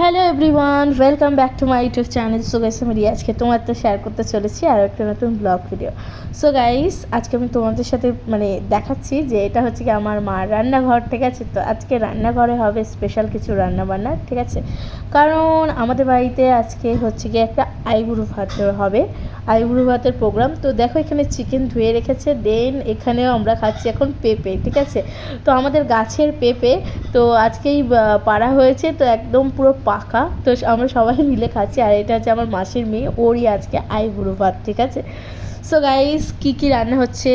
Hello everyone, welcome back to my YouTube channel. So guys আমি আজকে তোমার তো শেয়ার করতে চলেছি আর একটা নতুন ব্লগ ভিডিও সো গাইস আজকে আমি তোমাদের সাথে মানে দেখাচ্ছি যে এটা হচ্ছে কি আমার মার রান্নাঘর, ঠিক আছে? তো আজকে রান্নাঘরে হবে স্পেশাল কিছু রান্না বান্না ঠিক আছে? কারণ আমাদের বাড়িতে আজকে হচ্ছে কি একটা আইবুড়ো ভাত হবে, আইবুড়ো ভাতের প্রোগ্রাম তো দেখো এখানে চিকেন ধুয়ে রেখেছে দেন এখানেও আমরা খাচ্ছি এখন পেঁপে, ঠিক আছে? তো আমাদের গাছের পেঁপে, তো আজকেই পাড়া হয়েছে, তো একদম পুরো পাকা। তো আমরা সবাই মিলে খাচ্ছি আর এটা হচ্ছে আমার মাসির মেয়ে, ওরই আজকে আই আইবুড়ো ভাত, ঠিক আছে? সো গাইস কী কী রান্না হচ্ছে?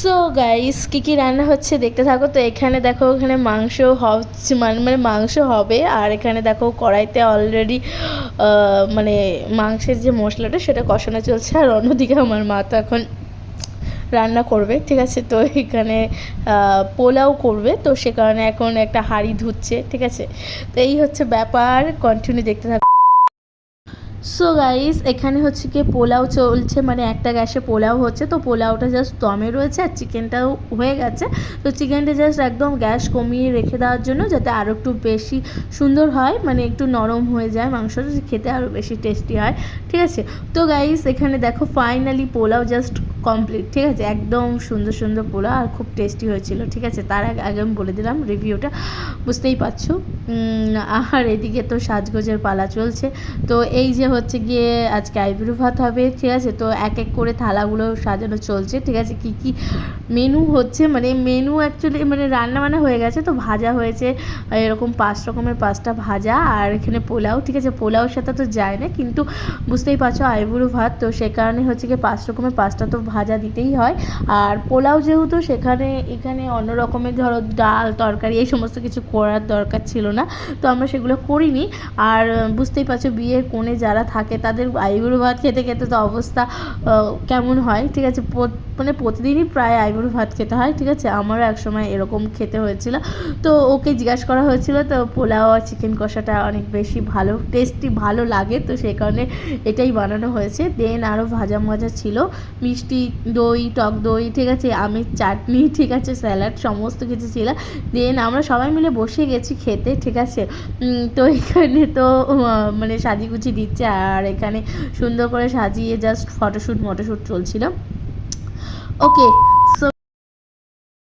সো গাইস কী কী রান্না হচ্ছে দেখতে থাকো। তো এখানে দেখো, এখানে মাংস হচ্ছে মানে মানে মাংস হবে আর এখানে দেখো কড়াইতে অলরেডি মানে মাংসের যে মশলাটা সেটা কষানো চলছে। আর অন্যদিকে আমার মা তো এখন রান্না করবে, ঠিক আছে? তো এখানে পোলাও করবে। তো সে কারণে এখন একটা হাঁড়ি ধুচ্ছে, ঠিক আছে? তো এই হচ্ছে ব্যাপার। কন্টিনিউ দেখতে থাকো সো গাইস এখানে হচ্ছে কি পোলাও চলছে মানে একটা গ্যাসে পোলাও হচ্ছে, তো পোলাওটা জাস্ট দমে রয়েছে আর চিকেনটাও হয়ে গেছে। তো চিকেনটা জাস্ট একদম গ্যাস কমিয়ে রেখে দেওয়ার জন্য যাতে আরও একটু বেশি সুন্দর হয় মানে একটু নরম হয়ে যায় মাংসটা খেতে আরও বেশি টেস্টি হয়। ঠিক আছে? তো গাইস এখানে দেখো ফাইনালি পোলাও জাস্ট কমপ্লিট ঠিক আছে? একদম সুন্দর সুন্দর পোলাও আর খুব টেস্টি হয়েছিল, ঠিক আছে? তার আগে আগে আমি বলে দিলাম রিভিউটা বুঝতেই পারছ? আর এদিকে তো সাজগোজের পালা চলছে। তো এই যে হচ্ছে গিয়ে আজকে আইবুড়ো ভাত হবে, ঠিক আছে? তো এক এক করে থালাগুলো সাজানো চলছে, ঠিক আছে? কি কি মেনু হচ্ছে মানে মেনু অ্যাকচুয়ালি মানে রান্না বান্না হয়ে গেছে, তো ভাজা হয়েছে, এরকম পাঁচ রকমের পাঁচটা ভাজা আর এখানে পোলাও, ঠিক আছে? পোলাওর সাথে তো যায় না, কিন্তু বুঝতেই পারছ আইবুড়ো ভাত, তো সে কারণে হচ্ছে গিয়ে পাঁচ রকমের পাঁচটা তো ভাজা দিতেই হয়। আর পোলাও যেহেতু সেখানে, এখানে অন্য রকমের ধরো ডাল, তরকারি, এই সমস্ত কিছু করার দরকার ছিল না, তো আমরা সেগুলো করিনি। আর বুঝতেই পারছ বিয়ের কোণে যারা থাকে তাদের আইবুড়ো ভাত খেতে খেতে তো অবস্থা কেমন হয়, ঠিক আছে? মানে প্রতিদিনই প্রায় আইবুড়ো ভাত খেতে হয়, ঠিক আছে? আমারও একসময় এরকম খেতে হয়েছিল। তো ওকে জিজ্ঞাসা করা হয়েছিল, তো পোলাও আর চিকেন কষাটা অনেক বেশি ভালো টেস্টি ভালো লাগে? তো সেই কারণে এটাই বানানো হয়েছে। দেন আরও ভাজা মজা ছিল, মিষ্টি দই, টক দই, ঠিক আছে? আমের চাটনি, ঠিক আছে? স্যালাড, সমস্ত কিছু ছিল। দেন আমরা সবাই মিলে বসে গেছি খেতে, ঠিক আছে? তো এখানে তো মানে সাজিগুজি দিচ্ছে, আর এখানে সুন্দর করে সাজিয়ে জাস্ট ফটোশ্যুট মটোশ্যুট চলছিল। ওকে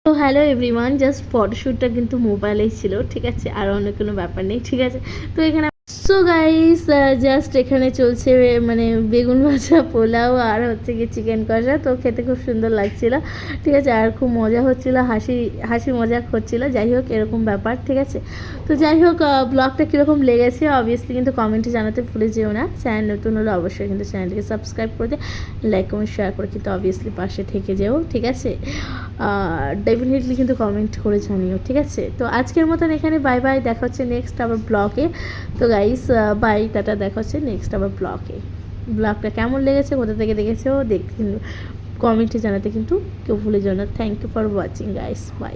তো হ্যালো এভরিওয়ান জাস্ট ফটোশ্যুটটা কিন্তু মোবাইলেই ছিল, ঠিক আছে? আর অন্য কোনো ব্যাপার নেই, ঠিক আছে? তো এখানে সো গাইস জাস্ট এখানে চলছে মানে বেগুন ভাজা, পোলাও আর হচ্ছে কি চিকেন কষা। তো খেতে খুব সুন্দর লাগছিল। ঠিক আছে, আর খুব মজা হচ্ছিল, হাসি হাসি মজা হচ্ছিল। যাই হোক, এরকম ব্যাপার, ঠিক আছে? তো যাই হোক ব্লগটা কীরকম লেগেছে অবভিয়াসলি কিন্তু কমেন্টে জানাতে ভুলে যেও না। চ্যানেল নতুন হলে অবশ্যই কিন্তু চ্যানেলটিকে সাবস্ক্রাইব করে দিয়ে লাইক কমেন্ট শেয়ার করে কিন্তু অবভিয়াসলি পাশে থেকে যেও, ঠিক আছে? ডেফিনেটলি কিন্তু কমেন্ট করে জানিও, ঠিক আছে? তো আজকের মতন এখানে বাই বাই দেখা হচ্ছে নেক্সট আবার ব্লগে তো গাইস বাই টাটা, দেখা হচ্ছে নেক্সট আবার ব্লগে ব্লগটা কেমন লেগেছে, কোথা থেকে দেখেছ, দেখ কমেন্টে জানাতে কিন্তু কেউ ভুলে যাও না। Thank you for watching guys bye